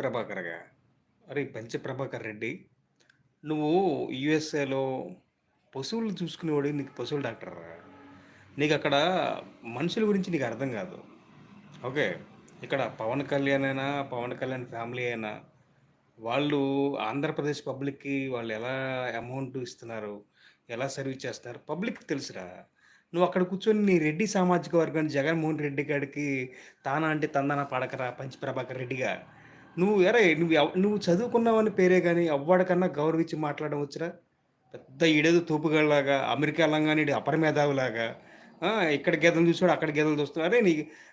ప్రభాకర్‌గా. అరే! పంచ ప్రభాకర్ రెడ్డి. నువ్వు యూఎస్ఏలో పశువులు చూసుకునేవాడు నీకు పశువుల నీకు అక్కడ మనుషుల గురించి నీకు అర్థం కాదు. ఓకే. ఇక్కడ పవన్ కళ్యాణ్ అయినా, పవన్ కళ్యాణ్ ఫ్యామిలీ అయినా, వాళ్ళు ఆంధ్రప్రదేశ్ పబ్లిక్‌కి వాళ్ళు ఎలా అమౌంట్ ఇస్తున్నారు, ఎలా సర్వీస్ చేస్తున్నారు పబ్లిక్‌కి తెలుసురా. నువ్వు అక్కడ కూర్చొని నీ రెడ్డి సామాజిక వర్గాన్ని జగన్మోహన్ రెడ్డి గారికి తానా అంటే తందాన పడకరా పంచ ప్రభాకర్ రెడ్డిగా. నువ్వు ఎరే నువ్వు నువ్వు చదువుకున్నావని పేరే కానీ ఎవ్వడికన్నా గౌరవించి మాట్లాడడం వచ్చినా పెద్ద ఈడేదో తోపుగాడిలాగా, అమెరికా ఎళ్ళంగానే ఈడు అపర మేధావిలాగా ఆ! ఇక్కడ గేదెలు చూసాడు, అక్కడ గేదెలు చూస్తున్నాడు. అరే నీ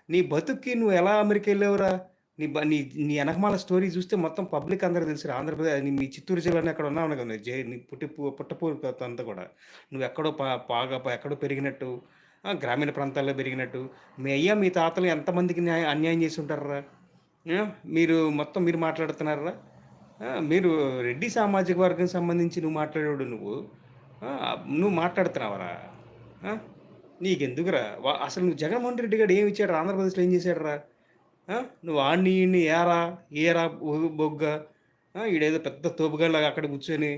నీ బతుక్కి నువ్వు ఎలా అమెరికా వెళ్ళావురా నీ బ నీ నీ వెనకమాల స్టోరీ చూస్తే మొత్తం పబ్లిక్ అందరూ తెలుసు ఆంధ్రప్రదేశ్ నీ మీ చిత్తూరు జిల్లాలో అక్కడ ఉన్నావు కదా! జే నీ పుట్టి పుట్టపూర్త అంతా కూడా. నువ్వెక్కడో పా పాగా ఎక్కడో పెరిగినట్టు, ఆ! గ్రామీణ ప్రాంతాల్లో పెరిగినట్టు, మీ అయ్యా మీ తాతలు ఎంతమందికి న్యాయ అన్యాయం చేసి ఉంటారురా? మీరు మొత్తం మీరు మాట్లాడుతున్నారా మీరు రెడ్డి సామాజిక వర్గం సంబంధించి నువ్వు మాట్లాడేవాడు నువ్వు. నువ్వు మాట్లాడుతున్నావరా నీకెందుకురా? అసలు నువ్వు జగన్మోహన్ రెడ్డి గారు ఏమి ఇచ్చాడు ఆంధ్రప్రదేశ్‌లో ఏం చేశాడరా నువ్వు ఆడిని, ఈడిని ఏరా, ఏరా బొ బొగ్గ ఈడేదో పెద్ద తోపుగాడిలాగా అక్కడ కూర్చొని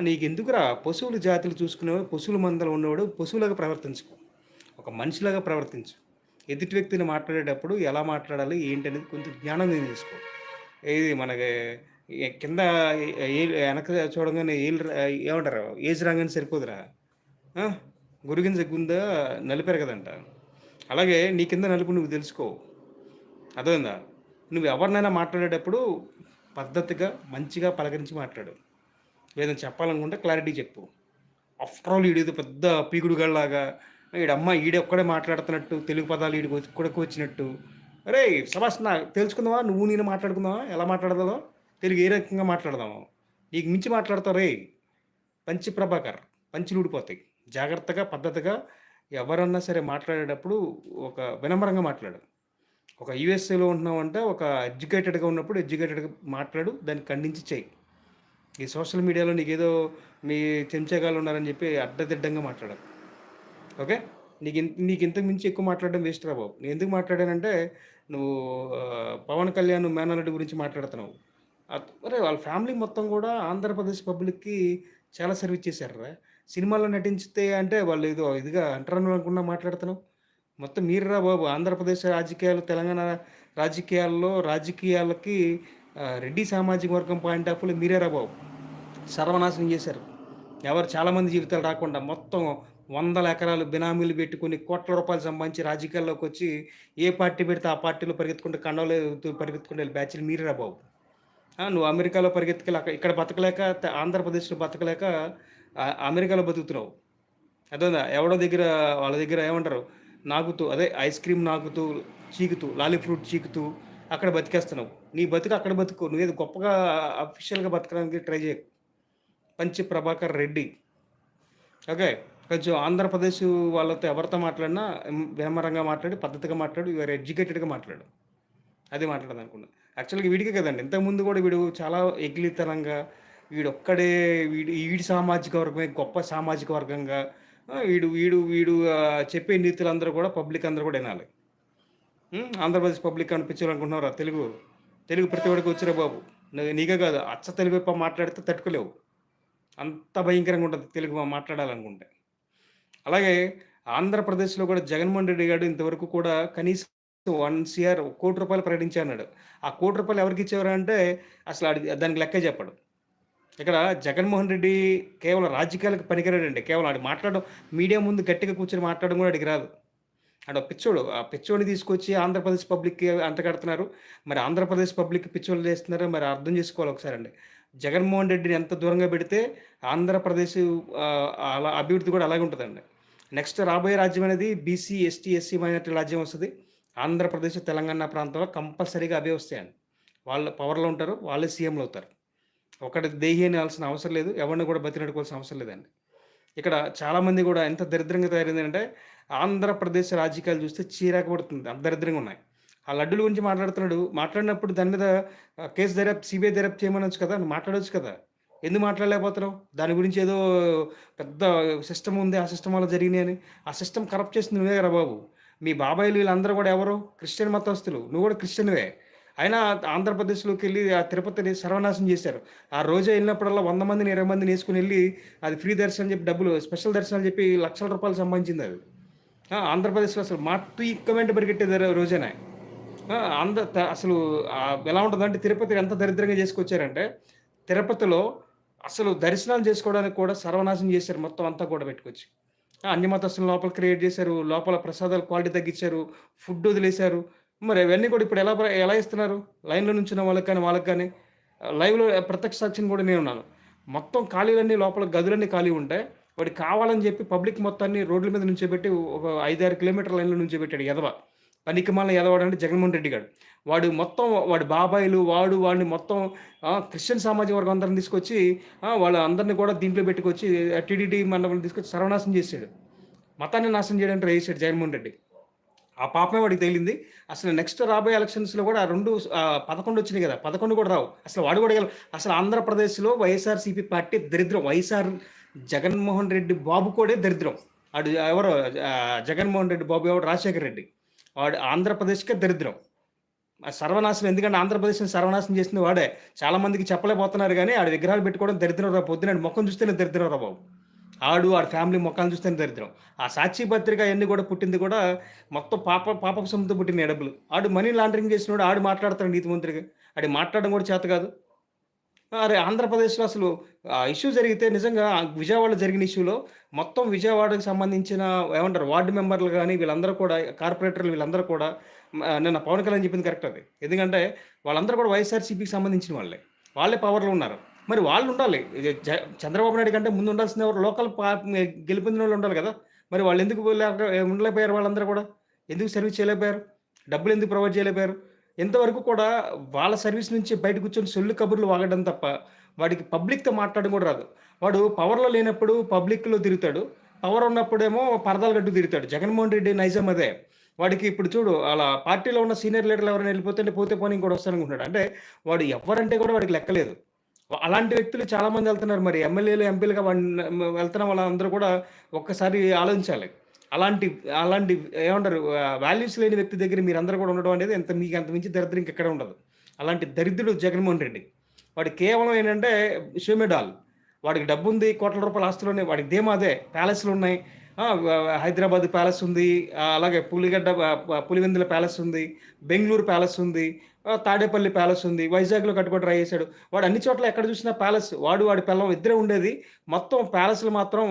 నీకెందుకురా? పశువుల జాతులు చూసుకునేవాడు, పశువుల మందలు ఉన్నవాడు పశువులాగా ప్రవర్తించుకో ఒక మనిషిలాగా ప్రవర్తించు. ఎదుటి వ్యక్తిని మాట్లాడేటప్పుడు ఎలా మాట్లాడాలి, ఏంటి అనేది కొంచెం జ్ఞానం తీసుకో. ఏది మనకి కింద ఏ చూడంగానే ఏళ్ళు ఏమంటారు? ఏజ్ రాగానే సరిపోదురా. ఆ! గురిగింజ గుంద కదంట అలాగే నీ కింద నలుపు నువ్వు తెలుసుకో. అర్థమైందా? నువ్వు ఎవరినైనా మాట్లాడేటప్పుడు పద్ధతిగా, మంచిగా పలకరించి మాట్లాడు. ఏదైనా చెప్పాలనుకుంటే క్లారిటీ చెప్పు. ఆఫ్టర్ ఆల్ ఈడేదో పెద్ద పీకుడుగాడిలాగా ఈడమ్మ ఈడొక్కడే మాట్లాడుతున్నట్టు, తెలుగు పదాలు ఈడికి ఇక్కడికి వచ్చినట్టు. అరేయ్! సబాష్ నా తెలుసుకుందామా? నువ్వు నేను మాట్లాడుకుందామా? ఎలా మాట్లాడదామో? తెలుగు ఏ రకంగా మాట్లాడదామో? నీకు మించి మాట్లాడతావు రే పంచి ప్రభాకర్. పంచులు ఊడిపోతాయి. జాగ్రత్తగా, పద్ధతిగా ఎవరన్నా సరే మాట్లాడేటప్పుడు ఒక వినమ్రంగా మాట్లాడు. ఒక యుఎస్ఏలో ఉంటున్నావంటే ఒక ఎడ్యుకేటెడ్‌గా ఉన్నప్పుడు ఎడ్యుకేటెడ్‌గా మాట్లాడు. దాన్ని ఖండించి చేయి ఈ సోషల్ మీడియాలో నీకేదో మీ చెంచాగాళ్ళు ఉన్నారని చెప్పి అడ్డదిడ్డంగా మాట్లాడకు. ఓకే. నీకు ఇన్ నీకు ఇంతకు మించి ఎక్కువ మాట్లాడడం వేస్ట్ రా బాబు. నేను ఎందుకు మాట్లాడానంటే నువ్వు పవన్ కళ్యాణ్ మేనారెడ్డి గురించి మాట్లాడుతున్నావు. అరే వాళ్ళ ఫ్యామిలీ మొత్తం కూడా ఆంధ్రప్రదేశ్ పబ్లిక్‌కి చాలా సర్వీస్ చేశారు రా సినిమాల్లో నటించితే అంటే వాళ్ళు ఏదో ఇదిగా అంటరాని అనుకున్నా మాట్లాడుతున్నావు. మొత్తం మీరురా బాబు ఆంధ్రప్రదేశ్ రాజకీయాలు, తెలంగాణ రాజకీయాల్లో రాజకీయాలకి రెడ్డి సామాజిక వర్గం పాయింట్ ఆఫ్ వ్యూలో మీరేరా బాబు. సర్వనాశనం చేశారు. ఎవరు చాలామంది జీవితాలు రాకుండా మొత్తం వందల ఎకరాలు బినామీలు పెట్టుకొని కోట్ల రూపాయలు సంపాదించి రాజకీయాల్లోకొచ్చి ఏ పార్టీ పెడితే ఆ పార్టీలో పరిగెత్తుకుంటే కండవలు పరిగెత్తుకుంటే వెళ్ళే బ్యాచ్‌లు మీరేరా బాబు. నువ్వు అమెరికాలో పరిగెత్తుకెళ్ళి ఇక్కడ బతకలేక ఆంధ్రప్రదేశ్‌లో బతకలేక అమెరికాలో బతుకుతున్నావు. అదే ఎవడో దగ్గర వాళ్ళ దగ్గర ఏమంటారు? నాకుతూ అదే ఐస్ క్రీమ్ నాకుతూ, చీకుతూ, లాలీ ఫ్రూట్ చీకుతూ అక్కడ బతికేస్తున్నావు. నీ బతుకు అక్కడ బతుకు. నువ్వేదో గొప్పగా అఫీషియల్‌గా బతకడానికి ట్రై చేయకు. పంచి ప్రభాకర్ రెడ్డి. ఓకే. కొంచెం ఆంధ్రప్రదేశ్ వాళ్ళతో ఎవరితో మాట్లాడినా వినమరంగా మాట్లాడి, పద్ధతిగా మాట్లాడు. యూ ఎడ్యుకేటెడ్‌గా మాట్లాడు. అది మాట్లాడదామనుకున్నా. యాక్చువల్‌గా వీడికే కదండీ! ఇంతకుముందు కూడా వీడు చాలా ఎకిలితనంగా వీడొక్కడే వీడు వీడి సామాజిక వర్గమే గొప్ప సామాజిక వర్గంగా వీడు వీడు వీడు చెప్పే నీతులందరూ కూడా పబ్లిక్ అందరూ కూడా వినాలి ఆంధ్రప్రదేశ్ పబ్లిక్ అనిపించాలనుకుంటున్నారా తెలుగు? తెలుగు ప్రతి వాడికి వచ్చురా బాబు. నీకే కాదు అచ్చ తెలుగు మాట్లాడితే తట్టుకోలేవు. అంత భయంకరంగా ఉంటుంది తెలుగు మాట్లాడాలనుకుంటే. అలాగే ఆంధ్రప్రదేశ్‌లో కూడా జగన్మోహన్ రెడ్డి గారు ఇంతవరకు కూడా కనీసం వన్ సీఆర్ రూపాయలు 1,00,00,000 ఆ అన్నాడు. ఆ 1,00,00,000 ఎవరికిచ్చేవారు అంటే అసలు ఆడి దానికి లెక్క చెప్పడు. ఇక్కడ జగన్మోహన్ రెడ్డి కేవలం రాజకీయాలకు పనికిరాడండి. కేవలం ఆడు మాట్లాడడం మీడియా ముందు గట్టిగా కూర్చొని మాట్లాడడం కూడా ఆడికి రాదు. ఆడో పిచ్చోడు. ఆ పిచ్చోడిని తీసుకొచ్చి ఆంధ్రప్రదేశ్ పబ్లిక్‌కి అంటగడుతున్నారు. మరి ఆంధ్రప్రదేశ్ పబ్లిక్ పిచ్చోళ్ళు చేస్తున్నారో మరి అర్థం చేసుకోవాలి ఒకసారండి. జగన్మోహన్ రెడ్డిని ఎంత దూరంగా పెడితే ఆంధ్రప్రదేశ్ అలా అభివృద్ధి కూడా అలాగే ఉంటుందండి నెక్స్ట్ రాబోయే రాజ్యం అనేది బీసీ, ఎస్టీ, ఎస్సీ మైనార్టీ రాజ్యం వస్తుంది ఆంధ్రప్రదేశ్, తెలంగాణ ప్రాంతంలో కంపల్సరీగా అవే వస్తాయండి. వాళ్ళు పవర్‌లో ఉంటారు. వాళ్ళే సీఎంలు అవుతారు. ఒకటి దేహి అనాల్సిన అవసరం లేదు. ఎవరిని కూడా బతినడుకోవాల్సిన అవసరం లేదండి. ఇక్కడ చాలామంది కూడా ఎంత దరిద్రంగా తయారైందంటే ఆంధ్రప్రదేశ్ రాజకీయాలు చూస్తే చీరాక పడుతుంది. అంత దరిద్రంగా ఉన్నాయి. ఆ లడ్డుల గురించి మాట్లాడుతున్నాడు. మాట్లాడినప్పుడు దాని మీద కేసు కేస్ దర్యాప్తు సిబిఐ దర్యాప్తు చేయమనొచ్చు కదా! మాట్లాడవచ్చు కదా! ఎందుకు మాట్లాడలేకపోతున్నావు? దాని గురించి ఏదో పెద్ద సిస్టమ్ ఉంది. ఆ సిస్టమ్ వల్ల జరిగినాయని. ఆ సిస్టమ్ కరప్ట్ చేసింది నువ్వే కదా బాబు. మీ బాబాయిలు వీళ్ళందరూ కూడా ఎవరు? క్రిస్టియన్ మతస్థులు. నువ్వు కూడా క్రిస్టియన్‌వే. అయినా ఆంధ్రప్రదేశ్‌లోకెళ్ళి ఆ తిరుపతిని సర్వనాశనం చేశారు. ఆ రోజే వెళ్ళినప్పుడల్లా వంద మందిని, 20 మందిని వేసుకుని వెళ్ళి అది ఫ్రీ దర్శనం అని చెప్పి డబ్బులు స్పెషల్ దర్శనం అని చెప్పి లక్షల రూపాయలు సంబంధించింది అది ఆంధ్రప్రదేశ్‌లో అసలు మత్తుయిక్కమంటే పరిగెట్టేది రోజేనా రోజేనే. ఆ! ఆంధ్ర అసలు ఎలా ఉంటుందంటే తిరుపతి ఎంత దరిద్రంగా చేసుకొచ్చారంటే, తిరుపతిలో అసలు దర్శనాలు చేసుకోవడానికి కూడా సర్వనాశనం చేశారు మొత్తం అంతా కూడా పెట్టుకొచ్చి. ఆ! అన్ని మతస్థులను లోపల క్రియేట్ చేశారు. లోపల ప్రసాదాలు క్వాలిటీ తగ్గించారు. ఫుడ్ వదిలేశారు. మరి అవన్నీ కూడా ఇప్పుడు ఎలా ఎలా ఇస్తున్నారు? లైన్‌లో నుంచిన వాళ్ళకి కానీ, వాళ్ళకి కానీ లైవ్‌లో ప్రత్యక్ష సాక్షిని కూడా నేనున్నాను. మొత్తం ఖాళీలన్నీ లోపల గదులన్నీ ఖాళీ ఉంటాయి వాడికి కావాలని చెప్పి పబ్లిక్ మొత్తాన్ని రోడ్ల మీద నుంచోబెట్టి ఒక 5, 6 కిలోమీటర్ల లైన్‌లో నుంచోబెట్టాడు ఎదవ. పనికిమాలిన ఎదవడంటే జగన్మోహన్ రెడ్డి గారు వాడు మొత్తం వాడి బాబాయిలు, వాడు వాడిని మొత్తం క్రిస్టియన్ సామాజిక వర్గం అందరిని తీసుకొచ్చి వాళ్ళ అందరిని కూడా దీంట్లో పెట్టుకొచ్చి టీడీటీ మండలం తీసుకొచ్చి సర్వనాశనం చేశాడు మతాన్ని నాశనం చేయడానికి ట్రై జగన్మోహన్ రెడ్డి. ఆ పాపమే వాడికి తగిలింది. అసలు నెక్స్ట్ రాబోయే ఎలక్షన్స్‌లో కూడా 2 ఆహ్, 11 వచ్చినాయి కదా! 11 కూడా రావు. అసలు వాడు కూడా అసలు ఆంధ్రప్రదేశ్‌లో వైఎస్ఆర్‌సీపీ పార్టీ దరిద్రం. వైఎస్ఆర్ జగన్మోహన్ రెడ్డి బాబు కూడా దరిద్రం. ఆడు ఎవరు జగన్మోహన్ రెడ్డి బాబు ఎవరు రాజశేఖర్ రెడ్డి. వాడు ఆంధ్రప్రదేశ్‌కే దరిద్రం. ఆ సర్వనాశనం ఎందుకంటే ఆంధ్రప్రదేశ్‌ని సర్వనాశనం చేసింది వాడే. చాలా మందికి చెప్పలేకపోతున్నారు కానీ ఆడు విగ్రహాలు పెట్టుకోవడం దరిద్రం రా పొద్దున ముఖం మొఖం చూస్తేనే దరిద్రం రా బాబు. ఆడు, ఆడు ఫ్యామిలీ ముఖాలు చూస్తేనే దరిద్రం. ఆ సాక్షి పత్రిక అయన్నీ కూడా పుట్టింది కూడా మొత్తం పాప పాపపు సొమ్ముతో పుట్టిన ఎడబులు డబ్బులు. ఆడు మనీ లాండరింగ్ చేసినోడు ఆడు మాట్లాడతాడు నీతిమంతుడిగా. ఆడి మాట్లాడడం కూడా చేత కాదు. అరే! ఆంధ్రప్రదేశ్‌లో అసలు ఆ ఇష్యూ జరిగితే నిజంగా విజయవాడలో జరిగిన ఇష్యూలో మొత్తం విజయవాడకి సంబంధించిన ఏమంటారు వార్డ్ మెంబర్‌లు కానీ వీళ్ళందరూ కూడా కార్పొరేటర్లు వీళ్ళందరూ కూడా నిన్న పవన్ కళ్యాణ్ చెప్పింది కరెక్ట్ అది. ఎందుకంటే వాళ్ళందరూ కూడా వైఎస్ఆర్‌సీపీకి సంబంధించిన వాళ్ళే. వాళ్ళే పవర్‌లో ఉన్నారు. మరి వాళ్ళు ఉండాలి. చంద్రబాబు నాయుడు కంటే ముందు ఉండాల్సిన ఎవరు? లోకల్ పా వాళ్ళు ఉండాలి కదా! మరి వాళ్ళు ఎందుకు లేక ఉండలేకపోయారు వాళ్ళందరూ కూడా? ఎందుకు సర్వీస్ చేయలేకపోయారు? డబ్బులు ఎందుకు ప్రొవైడ్ చేయలేకపోయారు? ఇంతవరకు కూడా వాళ్ళ సర్వీస్ నుంచి బయట కూర్చొని సొల్లు కబుర్లు వాగడం తప్ప, వాడికి పబ్లిక్‌తో మాట్లాడడం కూడా రాదు. వాడు పవర్‌లో లేనప్పుడు పబ్లిక్‌లో తిరుగుతాడు. పవర్ ఉన్నప్పుడేమో పరదాలు గట్టు తిరుగుతాడు. జగన్మోహన్ రెడ్డి నైజం అదే. వాడికి ఇప్పుడు చూడు అలా పార్టీలో ఉన్న సీనియర్ లీడర్లు ఎవరైనా వెళ్ళిపోతుంటే పోతే పోనీ ఇంకోడు వస్తాడనుకుంటున్నాడు. అంటే వాడు ఎవ్వరంటే కూడా వాడికి లెక్కలేదు. అలాంటి వ్యక్తులు చాలా మంది వెళ్తున్నారు మరి ఎమ్మెల్యేలు, ఎంపీలుగా వాడిని వెళ్తున్న వాళ్ళందరూ కూడా ఒక్కసారి ఆలోచించాలి. అలాంటి అలాంటి ఏమంటారు వాల్యూస్ లేని వ్యక్తి దగ్గర మీరందరూ కూడా ఉండడం అనేది ఎంత మీకు అంత మించి దరిద్రం ఇంకెక్కడ ఉండదు. అలాంటి దరిద్రుడు జగన్మోహన్ రెడ్డి. వాడు కేవలం ఏంటంటే షోమెడాల్ వాడికి డబ్బు వాడికి డబ్బుంది. కోట్ల రూపాయల ఆస్తులున్నాయి. వాడికి ధీమా అదే. ప్యాలెస్‌లున్నాయి. హైదరాబాద్ ప్యాలెస్ ఉంది. అలాగే పులిగడ్డ పులివెందుల ప్యాలెస్ ఉంది. బెంగళూరు ప్యాలెస్ ఉంది. తాడేపల్లి ప్యాలెస్ ఉంది. వైజాగ్‌లో కట్టుకొని ట్రై చేశాడు. వాడు అన్ని చోట్ల ఎక్కడ చూసినా ప్యాలెస్. వాడు వాడి పిల్లం ఇద్దరే ఉండేది. మొత్తం ప్యాలెస్‌లు మాత్రం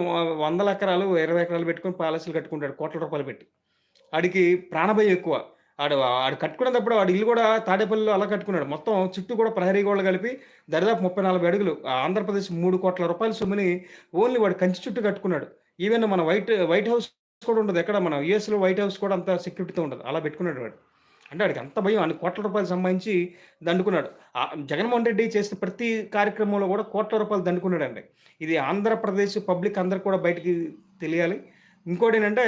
వందల ఎకరాలు, 20 ఎకరాలు పెట్టుకొని ప్యాలెస్‌లు కట్టుకుంటాడు కోట్ల రూపాయలు పెట్టి. వాడికి ప్రాణభయం ఎక్కువ. ఆడు ఆడు కట్టుకునేటప్పుడు వాడి ఇల్లు కూడా తాడేపల్లిలో అలా కట్టుకున్నాడు. మొత్తం చుట్టూ కూడా ప్రహరీ గోడలు కలిపి దరిదాపు 30, 40 అడుగులు. ఆంధ్రప్రదేశ్ 3,00,00,000 సొమ్ముని ఓన్లీ వాడు కంచి చుట్టూ కట్టుకున్నాడు. ఈవెన్ మన వైట్ వైట్ హౌస్ కూడా ఉండదు. ఎక్కడ మన యూఎస్‌లో వైట్ హౌస్ కూడా అంత సెక్యూరిటీతో ఉండదు. అలా పెట్టుకున్నాడు వాడు. అంటే వాడికి అంత భయం. అన్ని కోట్ల రూపాయలు సంబంధించి దండుకున్నాడు. జగన్మోహన్ రెడ్డి చేసిన ప్రతి కార్యక్రమంలో కూడా కోట్ల రూపాయలు దండుకున్నాడండి. ఇది ఆంధ్రప్రదేశ్ పబ్లిక్ అందరికి కూడా బయటికి తెలియాలి. ఇంకోటి ఏంటంటే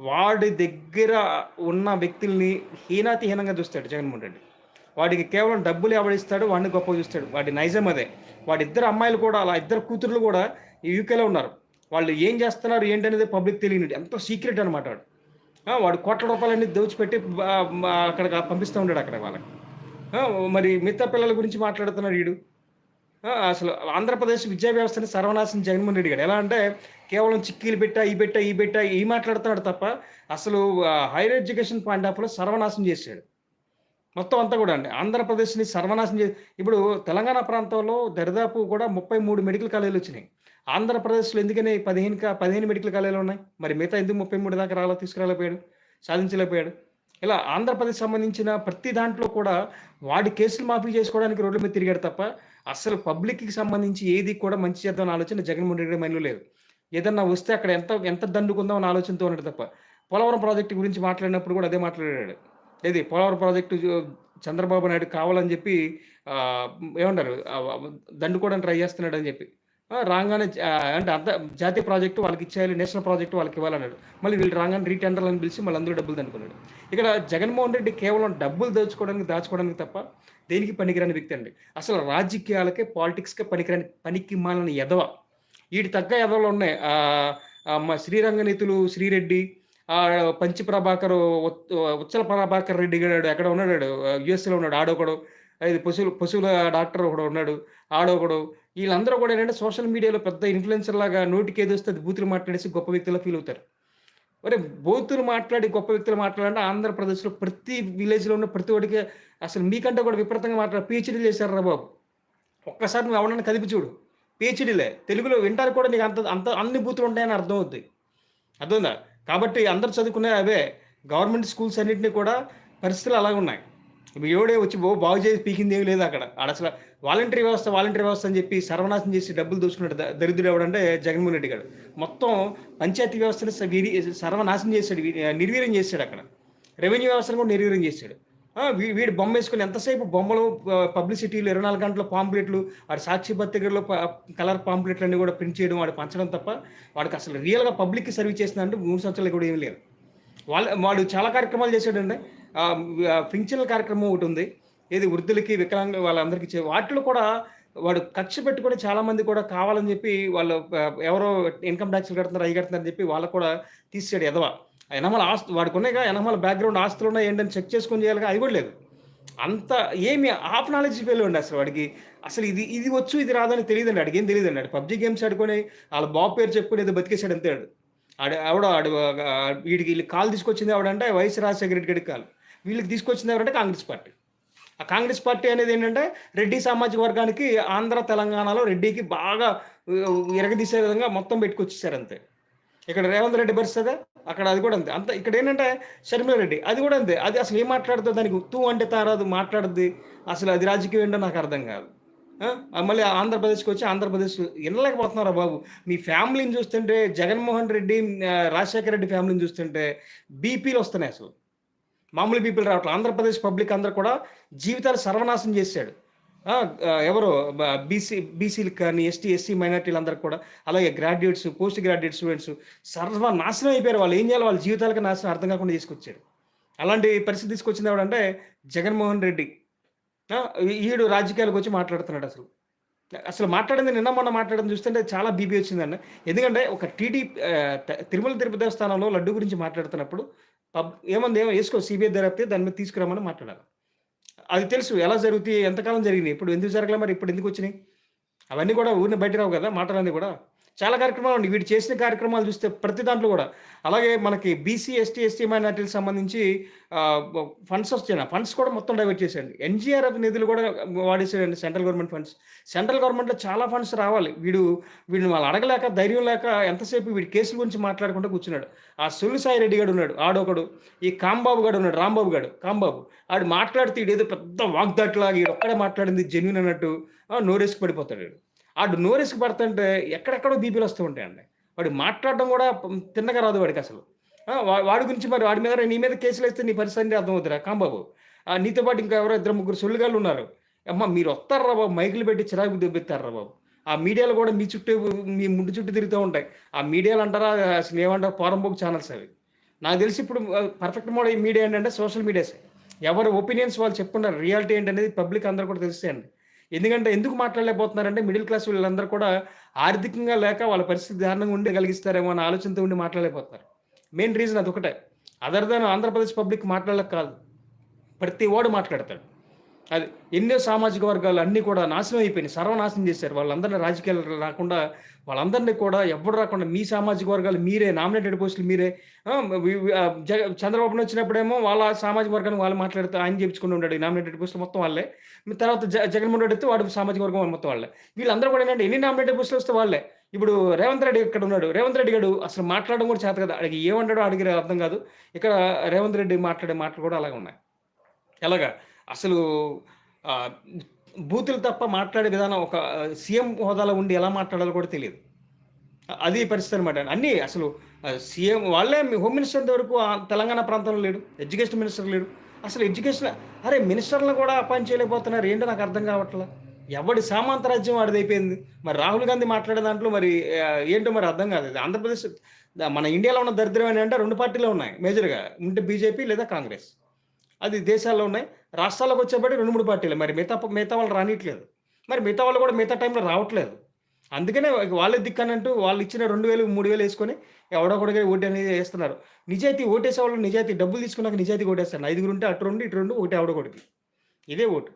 వాడి దగ్గర ఉన్న వ్యక్తుల్ని హీనాతిహీనంగా చూస్తాడు జగన్మోహన్ రెడ్డి. వాడికి కేవలం డబ్బులు ఎవడిస్తాడు వాడిని గొప్ప చూస్తాడు. వాడి నైజం అదే. వాడి ఇద్దరు అమ్మాయిలు కూడా అలా ఇద్దరు కూతుర్లు కూడా ఈ యూకేలో ఉన్నారు. వాళ్ళు ఏం చేస్తున్నారు ఏంటనేది పబ్లిక్ తెలియనిది. ఎంతో సీక్రెట్ అనమాట వాడు. వాడు కోట్ల రూపాయలన్నీ దోచిపెట్టి అక్కడ అక్కడికి పంపిస్తూ ఉంటాడు అక్కడ వాళ్ళకి. మరి మిగతా పిల్లల గురించి మాట్లాడుతున్నాడు వీడు అసలు ఆంధ్రప్రదేశ్ విద్యా వ్యవస్థని సర్వనాశనం జగన్మోహన్ రెడ్డి గారు ఎలా అంటే కేవలం చిక్కీలు పెట్టా, ఈ పెట్టా, ఈ పెట్టా ఈ మాట్లాడుతున్నాడు తప్ప అసలు హైయర్ ఎడ్యుకేషన్ పాయింట్ ఆఫ్‌లో సర్వనాశనం చేశాడు మొత్తం అంతా కూడా అండి. ఆంధ్రప్రదేశ్‌ని సర్వనాశనం చే ఇప్పుడు తెలంగాణ ప్రాంతంలో దరిదాపు కూడా 33 మెడికల్ కాలేజీలు వచ్చినాయి. ఆంధ్రప్రదేశ్‌లో ఎందుకని పదిహేను పదిహేను మెడికల్ కాలేజీలు ఉన్నాయి. మరి మిగతా ఎందుకు 33 దాకా రాలో తీసుకురాలేకపోయాడు? సాధించలేకపోయాడు. ఇలా ఆంధ్రప్రదేశ్ సంబంధించిన ప్రతి దాంట్లో కూడా వాడి కేసులు మాఫీ చేసుకోవడానికి రోడ్ల మీద తిరిగాడు తప్ప అస్సలు పబ్లిక్‌కి సంబంధించి ఏది కూడా మంచి చేద్దామని ఆలోచన జగన్మోహన్ రెడ్డి మైండ్‌లో లేదు. ఏదన్నా వస్తే అక్కడ ఎంత ఎంత దండుకుందాం అన్న ఆలోచనతో ఉన్నాడు తప్ప. పోలవరం ప్రాజెక్ట్ గురించి మాట్లాడినప్పుడు కూడా అదే మాట్లాడాడు. ఏది పోలవరం ప్రాజెక్టు చంద్రబాబు నాయుడు కావాలని చెప్పి ఏమంటారు దండుకోవడానికి ట్రై చేస్తున్నాడని చెప్పి. రాగానే రాంగానే అంటే అర్థ జాతీయ వాళ్ళకి ఇచ్చేయాలి నేషనల్ ప్రాజెక్టు వాళ్ళకి ఇవ్వాలన్నాడు మళ్ళీ వీళ్ళు రాంగానే రీటెండర్‌లని పిలిచి మళ్ళీ అందరూ డబ్బులు దండుకున్నాడు. ఇక్కడ జగన్మోహన్ రెడ్డి కేవలం డబ్బులు దోచుకోవడానికి, దాచుకోవడానికి తప్ప దేనికి పనికిరాని వ్యక్తి అండి. అసలు రాజకీయాలకే, పాలిటిక్స్‌కే పనికిరాని పనికి మాలని ఎదవ. వీటి తగ్గ ఎదవలు ఉన్నాయి. ఆహ్, మా శ్రీరంగనీతులు శ్రీరెడ్డి పంచి ప్రభాకర్ ఉత్ ఉచ్చల ప్రభాకర్ రెడ్డి గాడు ఎక్కడ ఉన్నాడు యుఎస్లో ఉన్నాడు. ఆడొకడు. ఇది పశువుల పశువుల డాక్టర్ ఒకడు ఉన్నాడు. ఆడొకడు. వీళ్ళందరూ కూడా ఏంటంటే సోషల్ మీడియాలో పెద్ద ఇన్‌ఫ్లుయెన్సర్ లాగా నోటికేదొస్తే అది బూతులు మాట్లాడేసి గొప్ప వ్యక్తులు ఫీల్ అవుతారు. మరి బూతులు మాట్లాడి గొప్ప వ్యక్తులు మాట్లాడంటే ఆంధ్రప్రదేశ్‌లో ప్రతి విలేజ్‌లో ఉన్న ప్రతి ఒడికి అసలు మీకంటే కూడా విపరీతంగా మాట్లాడి చేశారు రా బాబు. ఒక్కసారి నువ్వు ఎవరినైనా కదిపి చూడు. పీహెచ్‌డీలే. తెలుగులో వింటారు కూడా నీకు అంత అంత అన్ని బూతులు ఉంటాయని అర్థమవుద్ది. అర్థమైందా? కాబట్టి అందరూ చదువుకునే అవే. గవర్నమెంట్ స్కూల్స్ అన్నిటిని కూడా పరిస్థితులు అలాగే ఉన్నాయి. ఇప్పుడు ఎవడే వచ్చి బో బాగు చేసి పీకిందేమి లేదు అక్కడ. ఆడసల వాలంటరీ వ్యవస్థ, వాలంటరీ వ్యవస్థ అని చెప్పి సర్వనాశనం చేసి డబ్బులు దోచుకున్నాడు దరిద్రుడు ఎవడంటే జగన్మోహన్ రెడ్డి గారు మొత్తం పంచాయతీ వ్యవస్థను స విరి సర్వనాశనం చేశాడు నిర్వీర్యం చేశాడు అక్కడ. రెవెన్యూ వ్యవస్థను కూడా నిర్వీర్యం చేశాడు ఆ! వీ వీడు ఎంతసేపు బొమ్మలు పబ్లిసిటీలు ఇరవై నాలుగు గంటల పాంప్లెట్లు, వాడి సాక్షి పత్రికల్లో ప కలర్ పాంప్లెట్లన్నీ కూడా ప్రింట్ చేయడం, వాడు పంచడం తప్ప వాడికి అసలు రియల్‌గా పబ్లిక్‌కి సర్వీస్ చేసిందంటే మూడు సంవత్సరాలు కూడా ఏమి లేదు. వాళ్ళ వాడు చాలా కార్యక్రమాలు చేశాడండి. ఆహ్, కార్యక్రమం పింఛన్ల కార్యక్రమం ఏది వృద్ధులకి, వికలాంగులు వాళ్ళందరికీ వాటిలో కూడా వాడు కక్ష పెట్టుకొని చాలామంది కూడా కావాలని చెప్పి వాళ్ళు ఎవరో ఇన్‌కమ్ ట్యాక్స్ కడుతున్నారు, అవి కడుతున్నారు అని చెప్పి వాళ్ళు కూడా తీసాడు ఎదవ. ఎనమల ఆస్తు వాడికున్నాయిగా ఎనమల బ్యాక్‌గ్రౌండ్ ఆస్తులున్నాయి ఏంటని చెక్ చేసుకొని చేయాలిగా అవి కూడా లేదు. అంత ఏమి హాఫ్ నాలెడ్జ్ ఫెయిల్ అండి అసలు వాడికి. అసలు ఇది ఇది వచ్చు, ఇది రాదని తెలియదండి వాడికి ఏం తెలియదండి వాడు పబ్జి గేమ్స్ ఆడుకొని వాళ్ళ బాబు పేరు చెప్పుకొని ఏదో బతికేసాడు అంతే ఆడు. ఆవిడ ఆడు వీడికి కాల్ తీసుకొచ్చింది ఆవిడంటే వైఎస్ రాజశేఖర రెడ్డి గాడికి కాలు. వీళ్ళకి తీసుకొచ్చింది ఎవరంటే కాంగ్రెస్ పార్టీ. ఆ కాంగ్రెస్ పార్టీ అనేది ఏంటంటే రెడ్డి సామాజిక వర్గానికి ఆంధ్ర, తెలంగాణలో రెడ్డికి బాగా ఎరగదీసే విధంగా మొత్తం పెట్టుకొచ్చేసారు అంతే. ఇక్కడ రేవంత్ రెడ్డి పరిస్థితి అక్కడ అది కూడా అంతే. అంత ఇక్కడ ఏంటంటే షర్మిల రెడ్డి అది కూడా అంతే. అది అసలు ఏం మాట్లాడుతుంది దానికి తూ అంటే తారాదు మాట్లాడుద్ది. అసలు అది రాజకీయం ఏంటో నాకు అర్థం కాదు. మళ్ళీ ఆంధ్రప్రదేశ్‌కి వచ్చి ఆంధ్రప్రదేశ్ వినలేకపోతున్నారా బాబు. మీ ఫ్యామిలీని చూస్తుంటే జగన్మోహన్ రెడ్డి రాజశేఖర రెడ్డి ఫ్యామిలీని చూస్తుంటే బీపీలు వస్తున్నాయి అసలు. మామూలు పీపుల్ రావట్లేదు. ఆంధ్రప్రదేశ్ పబ్లిక్ అందరూ కూడా జీవితాలు సర్వనాశనం చేశాడు ఎవరు బీసీ బీసీలు కానీ, ఎస్టీ, ఎస్సీ మైనారిటీలందరికి కూడా అలాగే గ్రాడ్యుయేట్స్, పోస్ట్ గ్రాడ్యుయేట్ స్టూడెంట్స్ సర్వనాశనం అయిపోయారు. వాళ్ళు ఏం చేయాలి వాళ్ళ జీవితాలకు నాశనం అర్థం కాకుండా తీసుకొచ్చారు అలాంటి పరిస్థితి తీసుకొచ్చింది ఎవడంటే జగన్మోహన్ రెడ్డి. ఈడు రాజకీయాలకు వచ్చి మాట్లాడుతున్నాడు అసలు. అసలు మాట్లాడింది నిన్న మొన్న మాట్లాడింది చూస్తుంటే చాలా బీపీ వచ్చిందండి. ఎందుకంటే ఒక టీడీ తిరుమల తిరుపతి దేవస్థానంలో లడ్డు గురించి మాట్లాడుతున్నప్పుడు పబ్ ఏమంది ఏమో వేసుకో సిబిఐ దర్యాప్తు దాని మీద తీసుకురమ్మని మాట్లాడాలి. అది తెలుసు ఎలా జరుగుతాయి, ఎంతకాలం జరిగినాయి. ఇప్పుడు ఎందుకు జరగలే మరి ఇప్పుడు ఎందుకు వచ్చినాయి? అవన్నీ కూడా ఊరినే బయట రావు కదా! మాటలన్నీ కూడా. చాలా కార్యక్రమాలు ఉన్నాయి. వీడు చేసిన కార్యక్రమాలు చూస్తే ప్రతి దాంట్లో కూడా. అలాగే మనకి బీసీ, ఎస్టీ, ఎస్టీ మైనార్టీలకు సంబంధించి ఫండ్స్ వచ్చాయి. ఫండ్స్ కూడా మొత్తం డైవర్ట్ చేశాడు ఎన్‌జీఆర్‌ఎఫ్ నిధులు కూడా వాడేసాడండి సెంట్రల్ గవర్నమెంట్ ఫండ్స్. సెంట్రల్ గవర్నమెంట్‌లో చాలా ఫండ్స్ రావాలి. వీడు వీడిని వాళ్ళు అడగలేక, ధైర్యం లేక ఎంతసేపు వీడి కేసుల గురించి మాట్లాడుకుంటూ కూర్చున్నాడు. ఆ సొల్లు సాయి రెడ్డి గాడు ఉన్నాడు. ఆడొకడు. ఈ కాంబాబు గాడు ఉన్నాడు. రాంబాబు గాడు. కాంబాబు. ఆడు మాట్లాడితే ఈడేదో పెద్ద వాగ్దాట్లాగా ఒక్కడే మాట్లాడింది జెన్యున్ అన్నట్టు నోరేసుకు పడిపోతాడు వాడు ఆడు నోరేసుకు పడుతుంటే ఎక్కడెక్కడో బీపీలు వస్తూ ఉంటాయండి. వాడు మాట్లాడడం కూడా తిన్నగా రాదు వాడికి అసలు వాడి గురించి మరి వాడి మీద నీ మీద కేసులు వేస్తే నీ పరిస్థితి అర్థమవుతురా కాంబాబు. నీతో పాటు ఇంకా ఎవరో ఇద్దరు ముగ్గురు సొల్లుగాళ్ళు ఉన్నారు. అమ్మ మీరు వస్తారా బాబు మైకులు పెట్టి చిరాకు దెబ్బెత్తారా బాబు. ఆ మీడియాలు కూడా మీ చుట్టూ మీ ముందు చుట్టూ తిరుగుతూ ఉంటాయి. ఆ మీడియాలు అంటారా అసలు ఏమంటారు పోరంబోకు ఛానల్స్ అవి. నాకు తెలిసి ఇప్పుడు పర్ఫెక్ట్ మోడల్ మీడియా ఏంటంటే సోషల్ మీడియాసే. ఎవరి ఒపీనియన్స్ వాళ్ళు చెప్పుకున్నారు. రియాలిటీ ఏంటనేది పబ్లిక్ అందరూ కూడా తెలుస్తాయండి. ఎందుకంటే ఎందుకు మాట్లాడలేకపోతున్నారంటే మిడిల్ క్లాస్ వీళ్ళందరూ కూడా ఆర్థికంగా లేక వాళ్ళ పరిస్థితి దారుణంగా ఉండి కలిగిస్తారేమో అన్న ఆలోచనతో ఉండి మాట్లాడలేకపోతున్నారు. మెయిన్ రీజన్ అదొకటే. అదర్ దాన్ ఆంధ్రప్రదేశ్ పబ్లిక్ మాట్లాడలేక కాదు. ప్రతి వాడు మాట్లాడతాడు. అది ఎన్నో సామాజిక వర్గాలు అన్నీ కూడా నాశనం అయిపోయినాయి. సర్వనాశనం చేశారు. వాళ్ళందరిని రాజకీయాలు రాకుండా వాళ్ళందరినీ కూడా ఎవ్వడు రాకుండా మీ సామాజిక వర్గాలు మీరే నామినేటెడ్ పోస్టులు మీరే జగ చంద్రబాబు వచ్చినప్పుడేమో వాళ్ళ సామాజిక వర్గాన్ని వాళ్ళు మాట్లాడుతూ ఆయన చేపించుకొని ఉన్నాడు. నామినేటెడ్ పోస్టులు మొత్తం వాళ్ళే. తర్వాత జ జగన్మోహన్ రెడ్డి వాడు వాడి సామాజిక వర్గం మొత్తం వాళ్ళే. వీళ్ళందరూ కూడా ఏంటంటే ఎన్ని నామినేటెడ్ పోస్టులు వస్తే వాళ్ళే. ఇప్పుడు రేవంత్ రెడ్డి ఇక్కడ ఉన్నాడు. రేవంత్ రెడ్డి గాడు అసలు మాట్లాడడం కూడా చేత కదా అడిగి ఏమంటాడో అడిగి అర్థం కాదు. ఇక్కడ రేవంత్ రెడ్డి మాట్లాడే మాటలు కూడా అలాగే ఉన్నాయి. ఎలాగా అసలు బూతులు తప్ప మాట్లాడే విధానం ఒక సీఎం హోదాలో ఉండి ఎలా మాట్లాడాలో కూడా తెలియదు అది పరిస్థితి అనమాట. అన్నీ అసలు సీఎం వాళ్ళే హోమ్ మినిస్టర్ వరకు తెలంగాణ ప్రాంతంలో లేడు. ఎడ్యుకేషన్ మినిస్టర్ లేడు. అసలు ఎడ్యుకేషన్ అరే మినిస్టర్‌లను కూడా అపాయింట్ చేయలేకపోతున్నారు. ఏంటో నాకు అర్థం కావట్లా ఎవడి సామంత రాజ్యం వాడిదైపోయింది. మరి రాహుల్ గాంధీ మాట్లాడే దాంట్లో మరి ఏంటో మరి అర్థం కాదు. ఆంధ్రప్రదేశ్ మన ఇండియాలో ఉన్న దరిద్రం అంటే రెండు పార్టీలు ఉన్నాయి మేజర్‌గా. ఉంటే బీజేపీ లేదా కాంగ్రెస్. అది దేశాల్లో ఉన్నాయి. రాష్ట్రాలకు వచ్చేప్పటికి రెండు మూడు పార్టీలు మరి మిగతా మిగతా వాళ్ళు రానిట్లేదు మరి మిగతా వాళ్ళు కూడా మిగతా టైంలో రావట్లేదు. అందుకనే వాళ్ళే దిక్కనంటూ వాళ్ళు ఇచ్చిన 2000, 3000 యేసుకొని ఎవడో ఎవడొకడిగా ఓటు అనేది వేస్తున్నారు నిజాయితీ ఓటేసే వాళ్ళు నిజాయితీ డబ్బులు తీసుకున్నాక నిజాయితీ ఓటేస్తాను ఐదుగురు ఉంటే అటు రెండు ఇటు రెండు ఒకటి ఎవడో ఇదే ఓటు.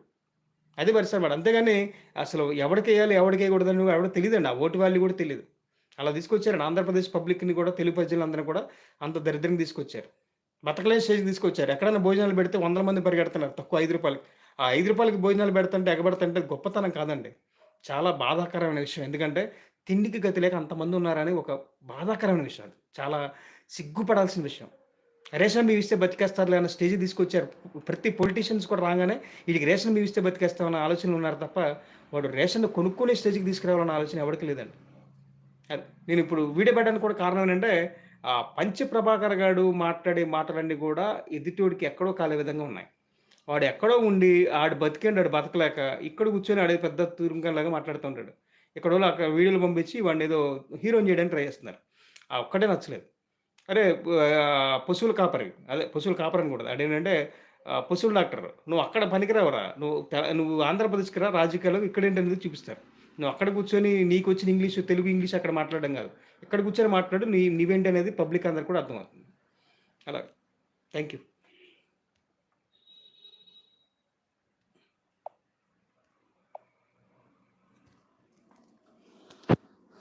అది పరిస్థితి అన్నమాట. అంతేగాని అసలు ఎవడికేయాలి, ఎవడికేయకూడదని ఎవడో తెలియదండి ఆ ఓటు వాల్యూ కూడా తెలియదు అలా తీసుకొచ్చారండి. ఆంధ్రప్రదేశ్ పబ్లిక్‌ని కూడా తెలుగు ప్రజలందరూ కూడా అంత దరిద్రంగా తీసుకొచ్చారు. బతకలేని స్టేజ్‌కి తీసుకొచ్చారు. ఎక్కడైనా భోజనాలు పెడితే వందల మంది పరిగెడుతున్నారు తక్కువ ఐదు రూపాయలు ఆ ఐదు రూపాయలకి భోజనాలు పెడుతుంటే ఎగబడుతుంటే గొప్పతనం కాదండి. చాలా బాధాకరమైన విషయం. ఎందుకంటే తిండికి గతి లేక అంతమంది ఉన్నారని ఒక బాధాకరమైన విషయం అది. చాలా సిగ్గుపడాల్సిన విషయం. రేషన్ బీవిస్తే బతికేస్తారులే అన్న స్టేజ్‌కి తీసుకొచ్చారు. ప్రతి పొలిటీషియన్స్ కూడా రాగానే వీడికి రేషన్ బీవిస్తే బతికేస్తామన్న ఆలోచనలు ఉన్నారు తప్ప వాడు రేషన్ కొనుక్కునే స్టేజ్‌కి తీసుకురావాలన్న ఆలోచన ఎవరికి లేదండి. అది. నేను ఇప్పుడు వీడియో పెట్టడానికి కూడా కారణం ఏంటంటే ఆ పంచ ప్రభాకర్ గాడు మాట్లాడే మాటలన్నీ కూడా ఎదుటోడికి ఎక్కడో కాలే విధంగా ఉన్నాయి. వాడు ఎక్కడో ఉండి ఆడు బతికేండు ఆడు బతకలేక ఇక్కడ కూర్చొని ఆడే పెద్ద తురుంగంలాగా మాట్లాడుతుంటాడు ఇక్కడ అక్కడ వీడియోలు పంపించి వాడిని ఏదో హీరోని చేయడానికి ట్రై చేస్తున్నారు. ఆ ఒక్కటే నచ్చలేదు. అరే పశువుల కాపరి. అదే పశువుల కాపరి అనకూడదు. అదేంటంటే పశువుల డాక్టర్. నువ్వు అక్కడ పనికిరావరా నువ్వు నువ్వు ఆంధ్రప్రదేశ్‌కి రా రాజకీయాల్లో ఇక్కడేంటనేది చూపిస్తారు. నువ్వు అక్కడ కూర్చొని నీకు వచ్చిన ఇంగ్లీషు, తెలుగు, ఇంగ్లీష్ అక్కడ మాట్లాడడం కాదు. ఇక్కడ కూర్చొని మాట్లాడు నీ నీవేంటనేది పబ్లిక్ అందరు కూడా అర్థమవుతుంది. అలా థ్యాంక్ యూ.